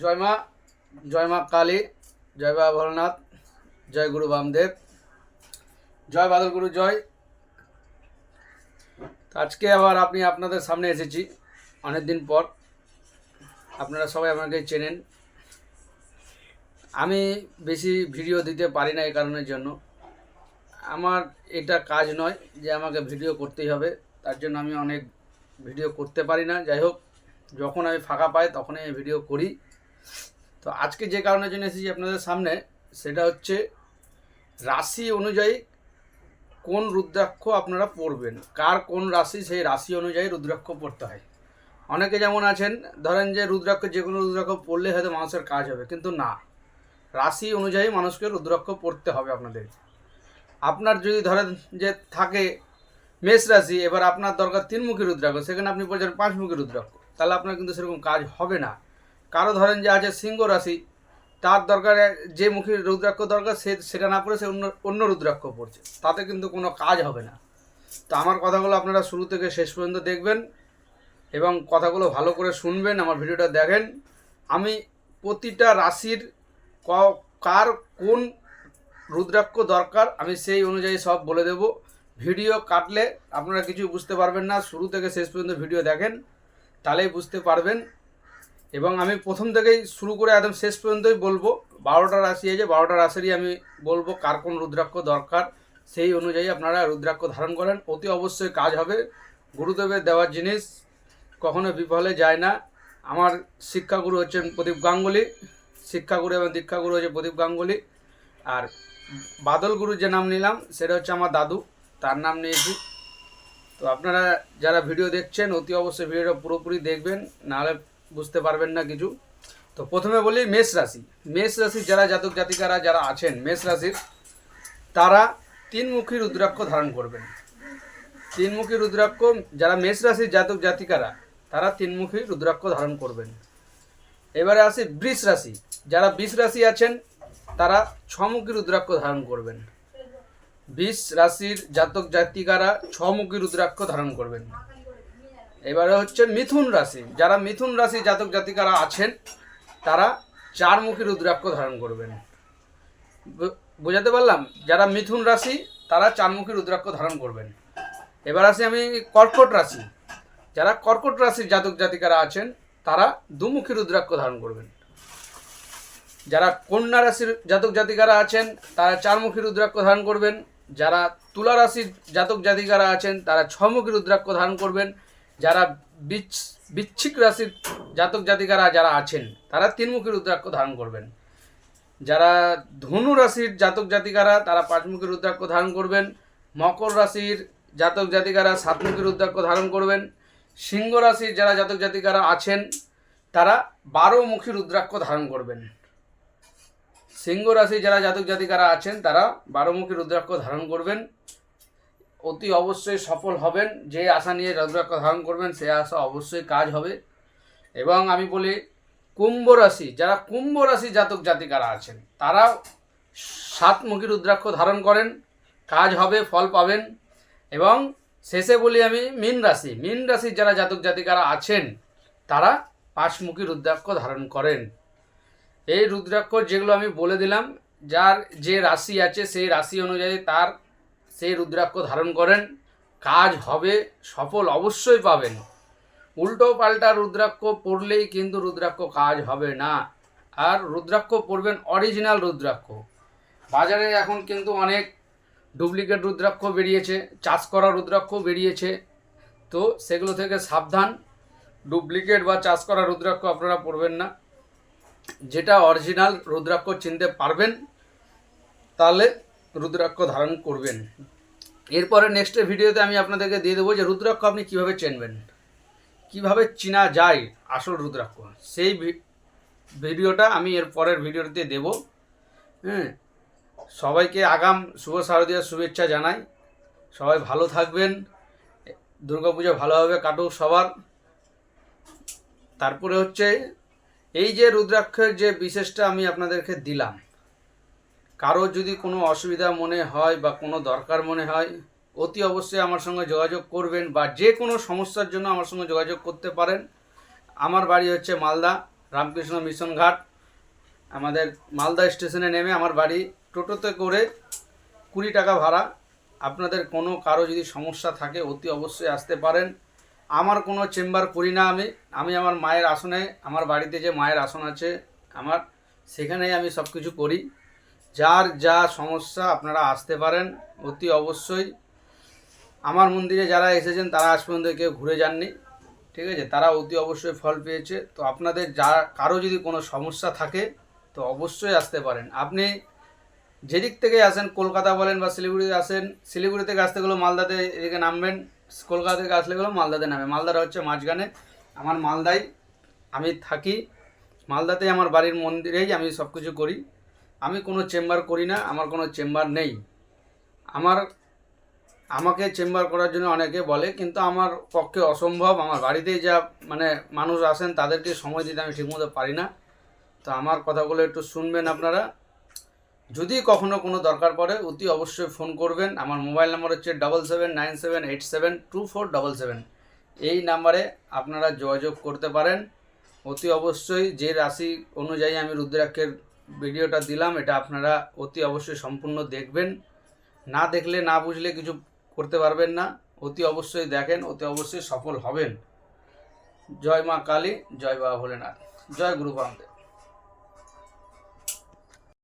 জয় মা জয় মা কালী, জয় বাবা ভোলনাথ, জয় গুরু বামদেব, জয় বাদল গুরু, জয়। আজকে আবার আপনি আপনাদের সামনে এসেছি, অনেক দিন পর। আপনারা সবাই আমাকে চেনেন। আমি বেশি ভিডিও দিতে পারি না এই কারণের জন্য। আমার এটা কাজ নয় যে আমাকে ভিডিও করতেই হবে, তার জন্য আমি অনেক ভিডিও করতে পারি না। যাই হোক, যখন আমি ফাঁকা পাই, তখনই আমি ভিডিও করি। তো আজকে যে কারণের জন্য এসেছি আপনাদের সামনে, সেটা হচ্ছে রাশি অনুযায়ী কোন রুদ্রাক্ষ আপনারা পড়বেন? কার কোন রাশি, সেই রাশি অনুযায়ী রুদ্রাক্ষ পড়তে হয়। অনেকে যেমন আছেন, ধরেন যে রুদ্রাক্ষ, যে কোনো রুদ্রাক্ষ পড়লে হয়তো মানুষের কাজ হবে, কিন্তু না। রাশি অনুযায়ী মানুষকে রুদ্রাক্ষ পড়তে হবে আপনাদের। আপনার যদি ধরেন যে থাকে মেষ রাশি, এবার আপনার দরকার তিনমুখী রুদ্রাক্ষ, সেখানে আপনি পড়ছেন পাঁচমুখী রুদ্রাক্ষ, তাহলে আপনার কিন্তু সেরকম কাজ হবে না। কারও ধরেন যে আছে সিংহ রাশি, তার দরকারে যে মুখী রুদ্রাক্ষ দরকার, সে, সেটা না পড়ে সে অন্য অন্য রুদ্রাক্ষ পড়ছে। তাতে কিন্তু কোনো কাজ হবে না। তো আমার কথাগুলো আপনারা শুরু থেকে শেষ পর্যন্ত দেখবেন এবং কথাগুলো ভালো করে শুনবেন, আমার ভিডিওটা দেখেন। আমি প্রতিটা রাশির ক- কার কোন রুদ্রাক্ষ দরকার, আমি সেই অনুযায়ী সব বলে দেব। ভিডিও কাটলে আপনারা কিছু বুঝতে পারবেন না, শুরু থেকে শেষ পর্যন্ত ভিডিও দেখেন, তাহলেই বুঝতে পারবেন। এবং আমি প্রথম থেকেই শুরু করে একদম শেষ পর্যন্তই বলব, বারোটা রাশি আছে বারোটা রাশিরই আমি বলব কার কোন রুদ্রাক্ষ দরকার, সেই অনুযায়ী আপনারা রুদ্রাক্ষ ধারণ করেন। অতি অবশ্যই কাজ হবে, গুরুদেবের দেওয়ার জিনিস কখনো বিফলে যায় না। আমার শিক্ষাগুরু হচ্ছেন প্রদীপ গাঙ্গুলি, শিক্ষাগুরু এবং দীক্ষাগুরু হচ্ছে প্রদীপ গাঙ্গুলি। আর বাদল গুরু যে নাম নিলাম, সেটা হচ্ছে আমার দাদু, তার নাম নিয়েছি। তো আপনারা যারা ভিডিও দেখছেন, অতি অবশ্যই ভিডিওটা পুরোপুরি দেখবেন, নাহলে বুঝতে পারবেন না কিছু। তো প্রথমে বলি মেষ রাশি। মেষ রাশির যারা জাতক জাতিকারা যারা আছেন, মেষ রাশির, তারা তিনমুখী রুদ্রাক্ষ ধারণ করবেন। তিনমুখী রুদ্রাক্ষ, যারা মেষ রাশির জাতক জাতিকারা, তারা তিনমুখী রুদ্রাক্ষ ধারণ করবেন। এবারে আসি বৃষ রাশি। যারা বিষ রাশি আছেন, তারা ছমুখী রুদ্রাক্ষ ধারণ করবেন। বিষ রাশির জাতক জাতিকারা ছমুখী রুদ্রাক্ষ ধারণ করবেন। এবারে হচ্ছে মিথুন রাশি। যারা মিথুন রাশি জাতক জাতিকারা আছেন, তারা চারমুখী রুদ্রাক্ষ ধারণ করবেন। বোঝাতে পারলাম? যারা মিথুন রাশি, তারা চারমুখী রুদ্রাক্ষ ধারণ করবেন। এবার আসি আমি কর্কট রাশি। যারা কর্কট রাশির জাতক জাতিকারা আছেন, তারা দুমুখী রুদ্রাক্ষ ধারণ করবেন। যারা কন্যা রাশির জাতক জাতিকারা আছেন, তারা চারমুখী রুদ্রাক্ষ ধারণ করবেন। যারা তুলা রাশির জাতক জাতিকারা আছেন, তারা ছমুখী রুদ্রাক্ষ ধারণ করবেন। যারা বিচ্ছ বিচ্ছিক রাশির জাতক জাতিকারা যারা আছেন, তারা তিনমুখী রুদ্রাক্ষ ধারণ করবেন। যারা ধনু রাশির জাতক জাতিকারা, তারা পাঁচমুখী রুদ্রাক্ষ ধারণ করবেন। মকর রাশির জাতক জাতিকারা সাতমুখী রুদ্রাক্ষ ধারণ করবেন। সিংহ রাশির যারা জাতক জাতিকারা আছেন, তারা বারোমুখী রুদ্রাক্ষ ধারণ করবেন। সিংহ রাশি যারা জাতক জাতিকারা আছেন, তারা বারোমুখী রুদ্রাক্ষ ধারণ করবেন। অতি অবশ্যই সফল হবেন। যে আশা নিয়ে রুদ্রাক্ষ ধারণ করবেন, সে আশা অবশ্যই কাজ হবে। এবং আমি বলি, কুম্ভ রাশি, যারা কুম্ভ রাশি জাতক জাতিকারা আছেন তারা সাতমুখী রুদ্রাক্ষ ধারণ করেন, কাজ হবে, ফল পাবেন। এবং শেষে বলি আমি, মীন রাশি, মীন রাশির যারা জাতক জাতিকারা আছেন, তারা পাঁচমুখী রুদ্রাক্ষ ধারণ করেন। এই রুদ্রাক্ষ যেগুলো আমি বলে দিলাম, যার যে রাশি আছে, সেই রাশি অনুযায়ী তার সেই রুদ্রাক্ষ ধারণ করেন। কাজ হবে, সফল অবশ্যই পাবেন। উল্টো পাল্টা রুদ্রাক্ষ পড়লেই কিন্তু রুদ্রাক্ষ কাজ হবে না। আর রুদ্রাক্ষ পড়বেন অরিজিনাল রুদ্রাক্ষ। বাজারে এখন কিন্তু অনেক ডুপ্লিকেট রুদ্রাক্ষ বেরিয়েছে, চাষ করা রুদ্রাক্ষ বেরিয়েছে। তো সেগুলো থেকে সাবধান। ডুপ্লিকেট বা চাষ করা রুদ্রাক্ষ আপনারা পড়বেন না। যেটা অরিজিনাল রুদ্রাক্ষ চিনতে পারবেন, তাহলে রুদ্রাক্ষ ধারণ করবেন। এরপরে নেক্সট ভিডিওতে আমি আপনাদেরকে দিয়ে দেবো যে রুদ্রাক্ষ আপনি কীভাবে চেনবেন। কীভাবে চেনা যায় আসল রুদ্রাক্ষ। সেই ভিডিওটা আমি এর পরের ভিডিওতে দেব। হ্যাঁ সবাইকে আগাম শুভ শারদীয়ার শুভেচ্ছা জানাই। সবাই ভালো থাকবেন। দুর্গাপুজো ভালোভাবে কাটুক সবার। তারপরে হচ্ছে এই যে রুদ্রাক্ষের যে বিশেষটা আমি আপনাদেরকে দিলাম কারও যদি কোনো অসুবিধা মনে হয় বা কোনো দরকার মনে হয়, অতি অবশ্যই আমার সঙ্গে যোগাযোগ করবেন বা যে কোনো সমস্যার জন্য আমার সঙ্গে যোগাযোগ করতে পারেন। আমার বাড়ি হচ্ছে মালদা, রামকৃষ্ণ মিশন ঘাট। আমাদের মালদা স্টেশনে নেমে আমার বাড়ি টোটোতে করে কুড়ি টাকা ভাড়া। আপনাদের কোনো কারও যদি সমস্যা থাকে, অতি অবশ্যই আসতে পারেন। আমার কোনো চেম্বার করি না আমি। আমি আমার মায়ের আসনে, আমার বাড়িতে যে মায়ের আসন আছে আমার, সেখানেই আমি সব কিছু করি। যার যা সমস্যা আপনারা আসতে পারেন, অতি অবশ্যই। আমার মন্দিরে যারা এসেছেন, তারা আজ পর্যন্ত কেউ ঘুরে যাননি, ঠিক আছে? তারা অতি অবশ্যই ফল পেয়েছে। তো আপনাদের যা, কারও যদি কোনো সমস্যা থাকে, তো অবশ্যই আসতে পারেন। আপনি যেদিক থেকে আসেন, কলকাতা বলেন বা শিলিগুড়িতে আসেন, শিলিগুড়ি থেকে আসতে গেলেও মালদাতে এদিকে নামবেন। কলকাতা থেকে আসলে গেলেও মালদাতে নামে। মালদাটা হচ্ছে মাঝখানে। আমার মালদায় আমি থাকি। মালদাতেই আমার বাড়ির মন্দিরেই আমি সব কিছু করি। আমি কোনো চেম্বার করি না, আমার কোনো চেম্বার নেই। আমার, আমাকে চেম্বার করার জন্য অনেকে বলে, কিন্তু আমার পক্ষে অসম্ভব, আমার বাড়িতেই যা মানে মানুষ আসেন, তাদেরকে সময় দিতে আমি ঠিকমতো পারি না। তো আমার কথাগুলো একটু শুনবেন আপনারা। যদি কখনো কোনো দরকার পড়ে, অতি অবশ্যই ফোন করবেন। আমার মোবাইল নাম্বার হচ্ছে double seven nine seven eight seven two four double seven. এই নাম্বারে আপনারা যোগাযোগ করতে পারেন। অতি অবশ্যই যে রাশি অনুযায়ী আমি রুদ্রাক্ষের ভিডিওটা দিলাম, এটা আপনারা অতি অবশ্যই সম্পূর্ণ দেখবেন। না দেখলে, না বুঝলে কিছু করতে পারবেন না, অতি অবশ্যই দেখেন, অতি অবশ্যই সফল হবেন। জয় মা কালী, জয় বাবা ভোলেনাথ। জয় গুরু বামদেব।